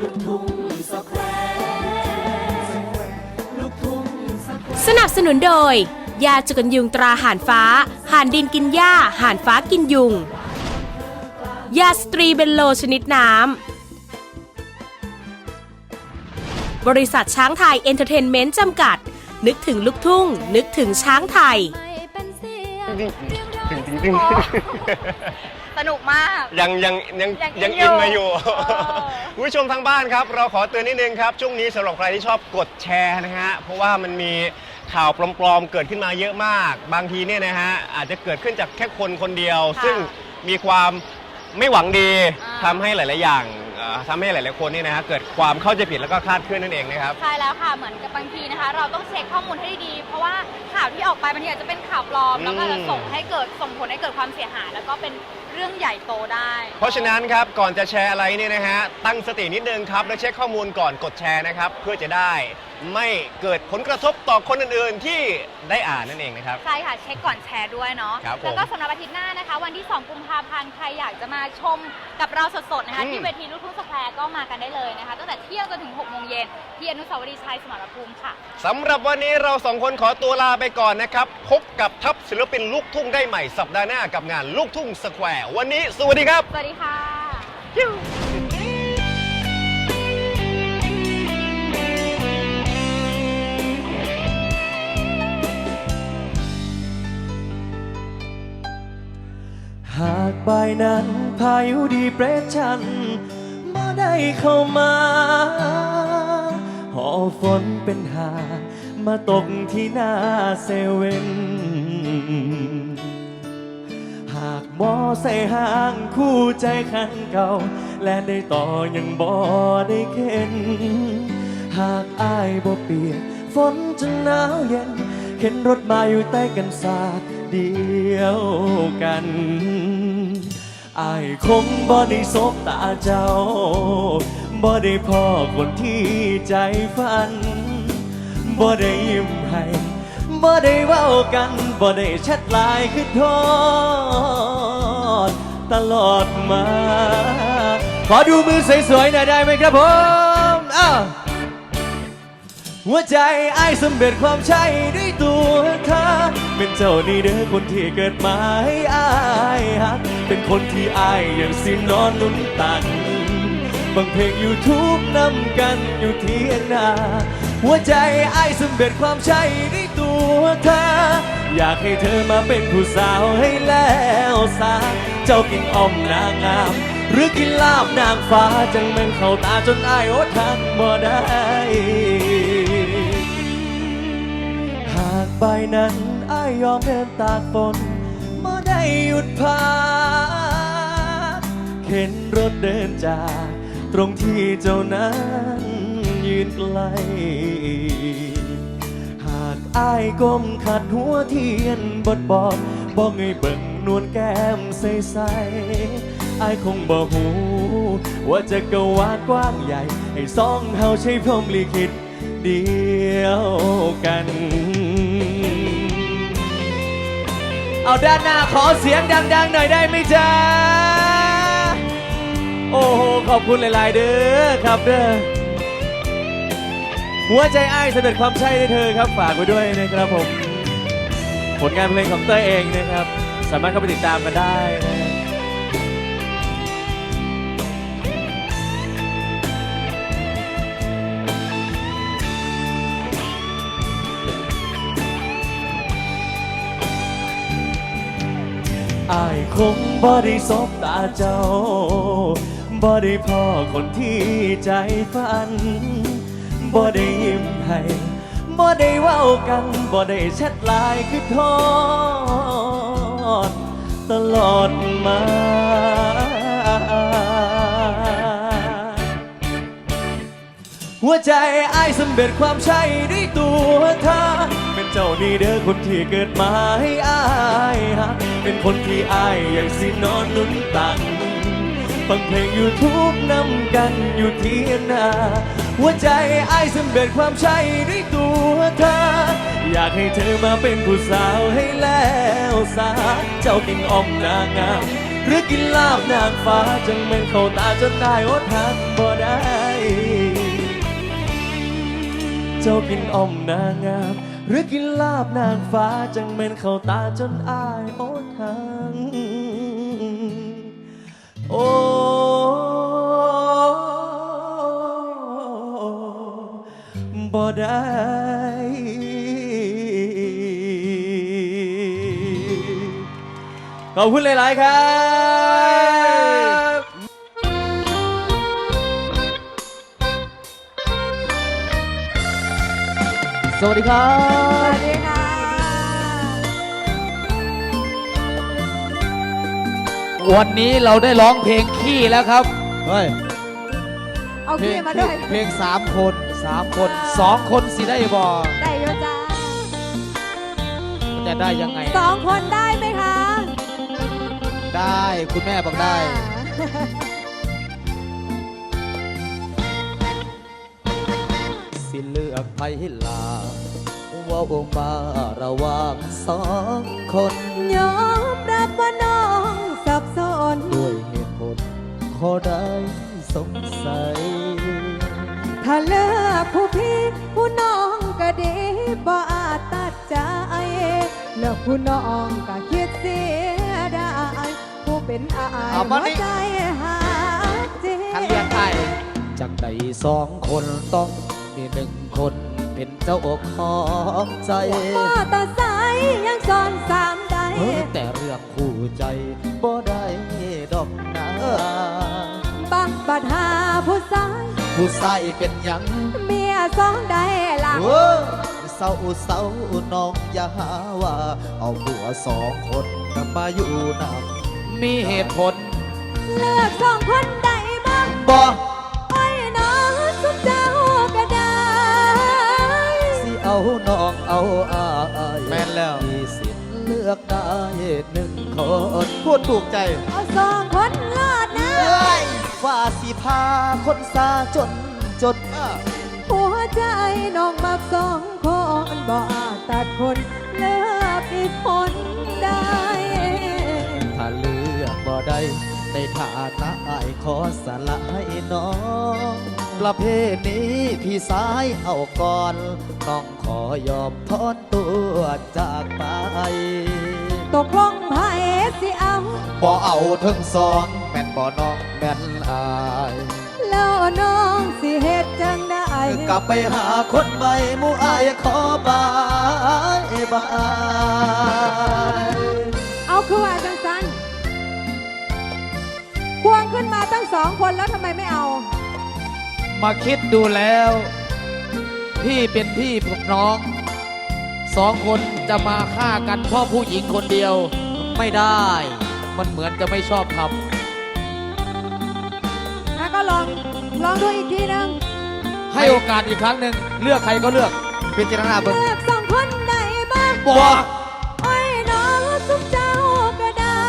ลูกทุ่งสแควร์ลูกทุ่งสแควร์สนับสนุนโดย ยาจุกันยุงตราห่านฟ้า ห่านดินกินหญ้า ห่านฟ้ากินยุง ยาสตรีเบนโลชนิดน้ำ บริษัทช้างไทยเอนเตอร์เทนเมนต์จำกัด นึกถึงลูกทุ่ง นึกถึงช้างไทย สนุกมาก ยังยังยังยังยังอินอินอยู่มาอยู่เออ คุณผู้ชมทางบ้านครับ เราขอเตือนนิดนึงครับ ช่วงนี้สำหรับใครที่ชอบกดแชร์นะฮะ เพราะว่ามันมีข่าวปลอมๆ เกิดขึ้นมาเยอะมาก บางทีเนี่ยนะฮะ อาจจะเกิดขึ้นจากแค่คนคนเดียว ค่ะซึ่งมีความไม่หวังดีอ่า ทำให้หลาย ๆ อย่างเอ่อทำให้หลาย ๆ คนเนี่ยนะฮะเกิดความเข้าใจผิดแล้วก็คลาดเคลื่อนนั่นเองนะครับ ใช่แล้วค่ะ เหมือนกับบางทีนะคะ เราต้องเช็คข้อมูลให้ดีๆเพราะว่าข่าวที่ออกไปบางทีอาจจะเป็นข่าวปลอม แล้วก็จะส่งให้เกิดส่งผลให้เกิดความเสียหาย แล้วก็เป็น เรื่องใหญ่โตได้ เพราะฉะนั้นครับก่อนจะแชร์อะไรเนี่ยนะฮะตั้งสตินิดนึงครับแล้วเช็คข้อมูลก่อนกดแชร์นะครับ เพื่อจะได้ไม่เกิดผลกระทบต่อคนอื่นๆที่ได้อ่านนั่นเองนะครับ ใช่ค่ะ เช็คก่อนแชร์ด้วยเนาะครับผมแล้วก็สำหรับอาทิตย์หน้านะคะ วันที่ 2 กุมภาพันธ์ใครอยากจะมาชมกับเราสดๆนะคะอืม ที่เวทีลูกทุ่งสแควร์ก็มากันได้เลยนะคะตั้งแต่เที่ยงจนถึง6โมงเย็นที่อนุสาวรีย์ชัยสมรภูมิค่ะ สำหรับวันนี้เราสองคนขอตัวลาไปก่อนนะครับ พบกับทัพศิลปินลูกทุ่งได้ใหม่สัปดาห์หน้ากับงานลูกทุ่งสแควร์วันนี้สวัสดีครับ สวัสดีค่ะหากบ่ายนั้นพายุดีเปรตชันมาได้เข้ามาหอฝนเป็นหามาตกที่หน้าเซเว่นหาก มอใส่ห้างคู่ใจคันเก่า และได้ต่อยังบ่ได้เข็น หากอายบ่เปียกฝนจนหนาวเย็นเข็นรถมาอยู่ใต้กันศาสตร์เดียวกันอายคงบ่ได้สบตาเจ้าบ่ได้พ่อคนที่ใจฝันบ่ได้ยิ้มให้ บ่ได้เว้ากันบ่ได้แชทไลน์คือทอดตลอดมา ขอดูมือสวยๆหน่อยได้ไหมครับผมอ้าวหัวใจไอ้สำเร็จความใช่ด้วยตัวเธอเป็นเจ้านี่เด้อคนที่เกิดมาให้อายฮักเป็นคนที่อายอยังสินอนลุ้นตันบางเพลงยูทูบนำกันอยู่ที่นา หัวใจไอ้สำเร็จความใช่ด้วยตัวเธอ อยากให้เธอมาเป็นผู้สาวให้แล้วสาเจ้ากินอ้อมนางงาม หรือกินลาบนางฟ้าจังแม่นเข้าตาจนไอายอดทักบ่ได้ หากใบนั้นไอายยอมเดินตากฝนบ่ได้หยุดพักเข็นรถเดินจากตรงที่เจ้านั้น ยืนไกล หากอายก้มขัดหัวเทียนบดบอกบอกให้เบิ่งนวลแก้มใสๆอายคงบ่หู ว่าจะกวาดกว้างใหญ่ ให้สองเฮาใช้พรมลิขิตเดียวกัน เอาด้านหน้าขอเสียงดัง ๆ หน่อยได้ไหมจ๊ะ โอ้โห ขอบคุณหลาย ๆ เด้อครับเด้อ หัวใจอ้ายเสด็จความใช่ในเธอครับ ฝากไว้ด้วยนะครับผม ผลงานเพลงของเต้ยเองนะครับ สามารถเข้าไปติดตามกันได้นะฮะอายคงบ่ได้สบตาเจ้าบ่ได้พ่อคนที่ใจฝัน บ่ได้ยิ้มให้บ่ได้เว้ากันบ่ได้แชทไลน์คือทอดตลอดมาหัวใจไอ้สำเร็จความใช่ด้วยตัวเธอ เป็นเจ้านี่เด้อคนที่เกิดมาให้อายฮักเป็นคนที่อายอยากสินอนนุ่นตังฟังเพลงยูทูบนำกันอยู่ที่นา หัวใจไอ้สำเร็จความใช่ด้วยตัวเธอ อยากให้เธอมาเป็นผู้สาวให้แล้วสาเจ้ากินอ่อมนางงามหรือกินลาบนางฟ้าจังแม่นเข้าตาจนได้อดหักบ่ได้ เจ้ากินอ่อมนางงามหรือกินลาบนางฟ้าจังแม็นเข้าตาจนอายโอดหัก ขอบคุณหลาย ๆ ครับสวัสดีครับ สวัสดีค่ะ วันนี้เราได้ร้องเพลงขี้แล้วครับ เฮ้ย เอาพี่มาด้วย เพลงสามคน สามคนสองคนสิได้บอได้โยจ้าจะได้ยังไง สองคนได้ไหมคะได้คุณแม่บอกได้ สิเลือกไปลาเว่ามาระหว่างสองคน ยอมรับว่าน้องสับสนด้วยเหตุผลขอได้สงสัย ถ้าเลือกผู้พี่ผู้น้องก็ดีบ่อาจตัดใจเลือกผู้น้องก็คิดเสียได้ผู้เป็นอายเอามาหัวนี่ใจหาเจคันเรียกไอ้จากใดสองคนต้องมีหนึ่งคนเป็นเจ้าอกของใจ มอเตอร์ไซค์ยังซ้อนสามใด เออแต่เรื่องคู่ใจบ่ได้ดอกนะ บังบัดหาผู้ชาย ผู้ใส่เป็นหยังเมียสองใดหลังเออเศร้าเศร้าน้องอย่าหาว่า เอาผัวสองคนกันมาอยู่นำมีเหตุผล เลือกสองคนใดบ้างบ่ไอ้น้องสุดเจ้าก็ได้ สิเอาน้องเอาอายแม่นแล้ว มีสิทธิ์เลือกได้หนึ่งคนพูดถูกใจ เอาสองคนรอดนะเอ้ย ว่าสิพาคนซาจนจนหัวใจน้องมักสองคนบ่อาจตัดคนเลือกอีกคนได้ ถ้าเลือกบ่ได้ในฐานะอายขอสละให้น้องประเภทนี้พี่สายเอาก่อน ต้องขอยอมทอนตัวจากไป ตกลงไพ่สิเอาบ่เอาทั้งสองแม่นบ่น้องแม่นอายแล้วน้องสิเฮ็ดจังได้กลับไปหาคนใหม่หมู่อายขอบายบายเอาคือว่าจังสันควงขึ้นมาตั้งสองคนแล้วทำไมไม่เอา มาคิดดูแล้ว พี่เป็นพี่กับน้อง สองคนจะมาฆ่ากันเพราะผู้หญิงคนเดียวไม่ได้ มันเหมือนจะไม่ชอบทนะก็ลองลองดูอีกทีนึงำให้โอกาสอีกครั้งหนึ่งเลือกใครก็เลือกพิจารณาเบิ่งเลือกสองคนไหนบ้างบอกโอ้ยน้องสุขเจ้าก็ได้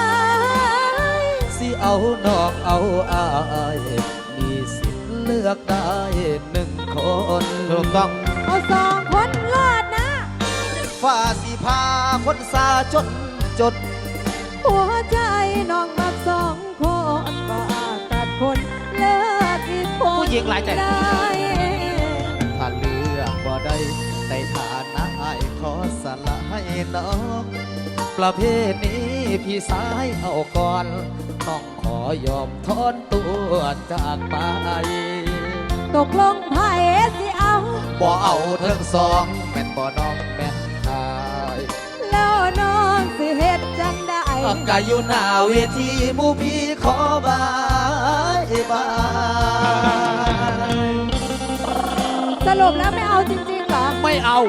สิเอาน้องเอาอายมีสิทธิ์เลือกได้หนึ่งคน ถูกต้องเอาสองคนรอดนะ ฝ่าสีพาคนสาจนจด หัวใจน้องมักสองคนบ่อาจตัดคนเลิกอีกคนผู้หญิงหลายใจ ได้ถ้าเลือกบ่ได้ในฐานะอายขอสละให้น้อง ประเภทนี้พี่สายเอาก่อน ต้องขอยอมทอนตัวจากไป ตกลงไพ่สิเอา บ่เอาทั้งสอง แม่นบ่น้องแม่น อังกายอยู่หน้าเวทีหมูพี่ขอบายบายสรุปแล้วไม่เอาจริงๆเหรอไม่เอา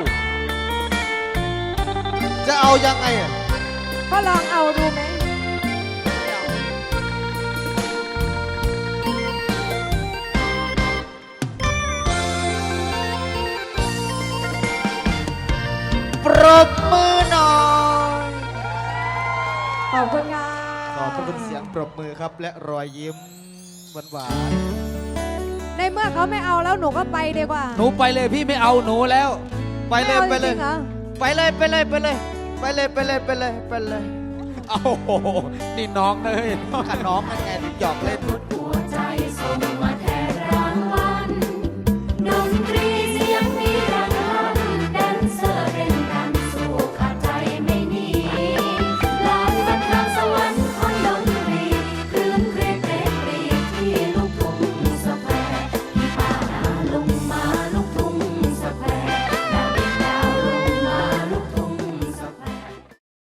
จะเอายังไงอะ ก็ลองเอาดูไหม และรอยยิ้มหวานหวานในเมื่อเขาไม่เอาแล้วหนูก็ไปดีกว่า ๆหนูไปเลยพี่ไม่เอาหนูแล้ว ไปเลยม่อาไปเลย จริงๆหรอไปเลยไปเลยไปเลยไปเลยไปเลยไปเลยไปเลยโอ้โหนี่น้องเลย ขันน้องนั่นไงหยอกเล่นพูดถู